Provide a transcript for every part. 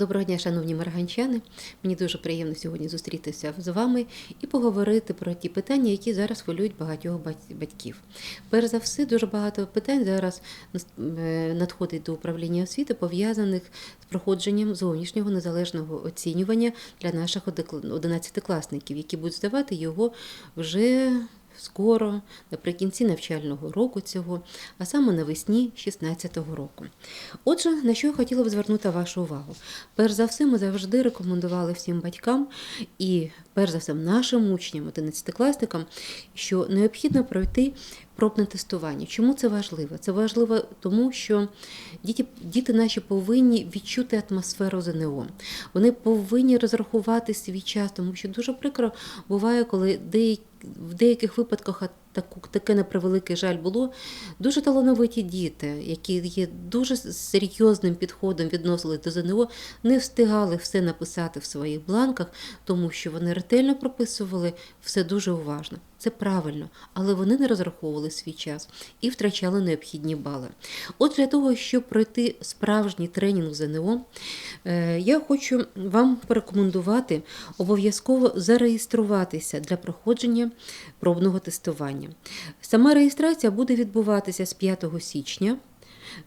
Доброго дня, шановні марганчани. Мені дуже приємно сьогодні зустрітися з вами і поговорити про ті питання, які зараз хвилюють багатьох бать- батьків. Перш за все, дуже багато питань зараз е, надходить до управління освіти, пов'язаних з проходженням зовнішнього незалежного оцінювання для наших одекл- одинадцятикласників, які будуть здавати його вже скоро, наприкінці навчального року цього, а саме навесні 16-го року. Отже, на що я хотіла б звернути вашу увагу? Перш за все, ми завжди рекомендували всім батькам і, перш за все, нашим учням, 11-класникам, що необхідно пройти пробне тестування. Чому це важливо? Це важливо тому, що діти, діти наші повинні відчути атмосферу ЗНО. Вони повинні розрахувати свій час, тому що дуже прикро буває, коли деякі в деяких випадках таку, таке на превеликий жаль було. Дуже талановиті діти, які є дуже серйозним підходом відносили до ЗНО, не встигали все написати в своїх бланках, тому що вони ретельно прописували все дуже уважно. Це правильно, але вони не розраховували свій час і втрачали необхідні бали. От для того, щоб пройти справжній тренінг ЗНО, е, я хочу вам порекомендувати обов'язково зареєструватися для проходження пробного тестування. Сама реєстрація буде відбуватися з 5 січня.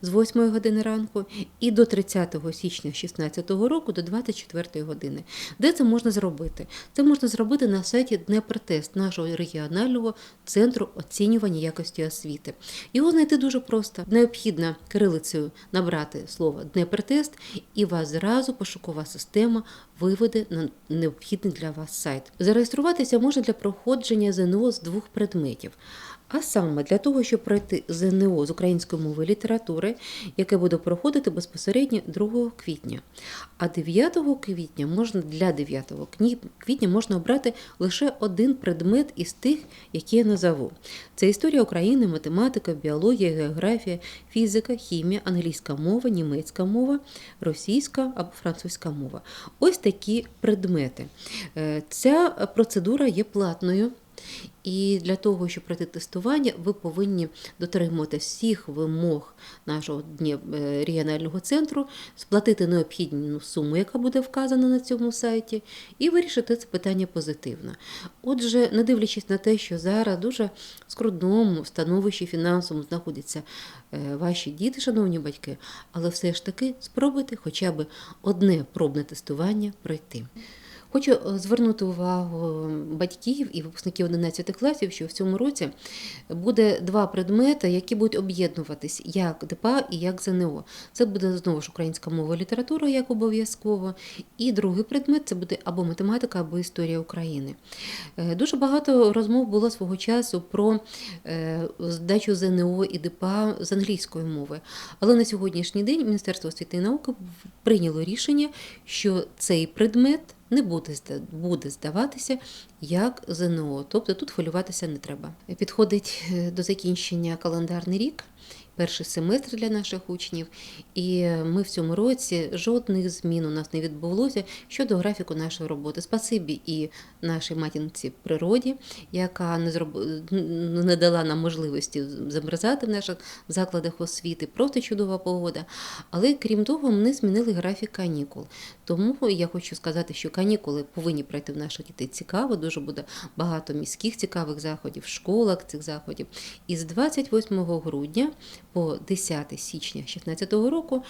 З 8 години ранку і до 30 січня 2016 року до 24 години. Де це можна зробити? Це можна зробити на сайті Днепртест нашого регіонального центру оцінювання якості освіти. Його знайти дуже просто. Необхідно кирилицею набрати слово Днепртест, і вас зразу пошукова система виведе на необхідний для вас сайт. Зареєструватися можна для проходження ЗНО з двох предметів. А саме для того, щоб пройти ЗНО з української мови і літератури, яке буде проходити безпосередньо 2 квітня. А 9 квітня можна для 9 квітня можна обрати лише один предмет із тих, які я назову. Це історія України, математика, біологія, географія, фізика, хімія, англійська мова, німецька мова, російська або французька мова. Ось такі предмети. Е, Ця процедура є платною. І для того, щоб пройти тестування, ви повинні дотримувати всіх вимог нашого е, регіонального центру, сплатити необхідну суму, яка буде вказана на цьому сайті, і вирішити це питання позитивно. Отже, не дивлячись на те, що зараз дуже в скрутному становищі фінансовому знаходяться е, ваші діти, шановні батьки, але все ж таки спробуйте хоча б одне пробне тестування пройти. Хочу е, звернути увагу батьків і випускників 11 класів, що в цьому році буде два предмети, які будуть об'єднуватись як ДПА і як ЗНО. Це буде знову ж українська мова література як обов'язково. І другий предмет це буде або математика, або історія України. Е, Дуже багато розмов було свого часу про е, здачу ЗНО і ДПА з англійської мови. Але на сьогоднішній день Міністерство освіти і науки прийняло рішення, що цей предмет не буде буде здаватися як ЗНО. Тобто тут хвилюватися не треба. Підходить е, до закінчення календарний рік. Перший семестр для наших учнів, і ми в цьому році жодних змін у нас не відбулося щодо графіку нашої роботи. Спасибі і нашій матінці природі, яка не зроб... не дала нам можливості замерзати в наших закладах освіти. Просто чудова погода. Але крім того, ми змінили графік канікул. Тому я хочу сказати, що канікули повинні пройти в наших дітей цікаво. Дуже буде багато міських цікавих заходів, в школах цих заходів. І з 28 грудня по 10 січня 2016 року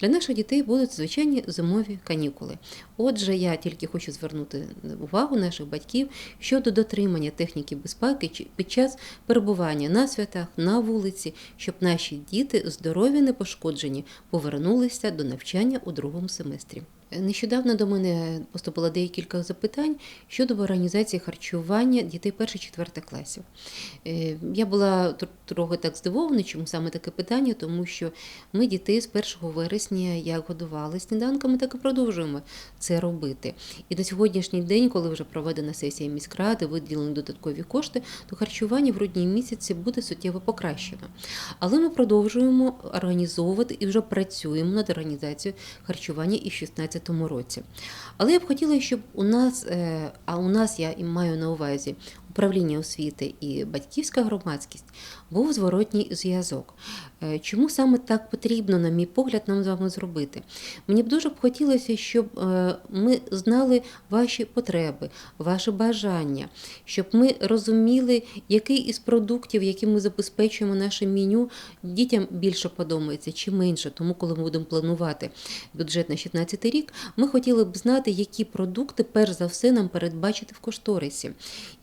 для наших дітей будуть звичайні зимові канікули. Отже, я тільки хочу звернути увагу наших батьків щодо дотримання техніки безпеки під час перебування на святах, на вулиці, щоб наші діти здорові, не пошкоджені, повернулися до навчання у другому семестрі. Нещодавно до мене поступило декілька запитань щодо організації харчування дітей 1-4 класів. Е, я була трохи так здивована, чому саме таке питання, тому що ми дітей з 1 вересня як годували сніданками, так і продовжуємо це робити. І на сьогоднішній день, коли вже проведена сесія міськради, виділені додаткові кошти, то харчування в грудні місяці буде суттєво покращено. Але ми продовжуємо організовувати і вже працюємо над організацією харчування і 16 2015 році. Але я б хотіла, щоб у нас, е, а у нас я і маю на увазі управління освіти і батьківська громадськість був зворотній зв'язок. Е, Чому саме так потрібно, на мій погляд, нам з вами зробити? Мені б дуже б хотілося, щоб е, ми знали ваші потреби, ваші бажання, щоб ми розуміли, який із продуктів, які ми забезпечуємо наше меню, дітям більше подобається чи менше. Тому, коли ми будемо планувати бюджет на 2016 рік, ми хотіли б знати, які продукти перш за все нам передбачити в кошторисі.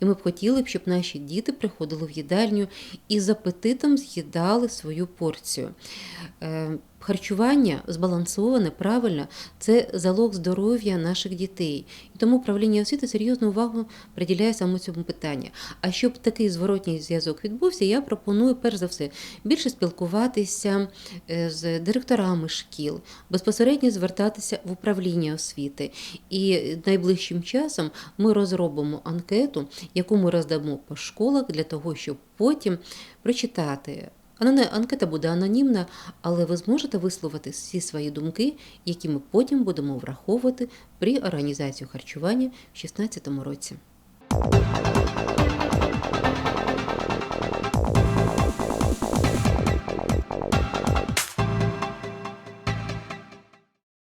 І ми б хотіли б, щоб наші діти приходили в їдальню і з апетитом з'їдали свою порцію. Харчування збалансоване, правильно, це залог здоров'я наших дітей. І тому управління освіти серйозну увагу приділяє саме цьому питанню. А щоб такий зворотній зв'язок відбувся, я пропоную перш за все більше спілкуватися е, з директорами шкіл, безпосередньо звертатися в управління освіти. І найближчим часом ми розробимо анкету, яку ми роздамо по школах для того, щоб потім прочитати. Ана- Анкета буде анонімна, але ви зможете висловити всі свої думки, які ми потім будемо враховувати при організації харчування в 2016 році.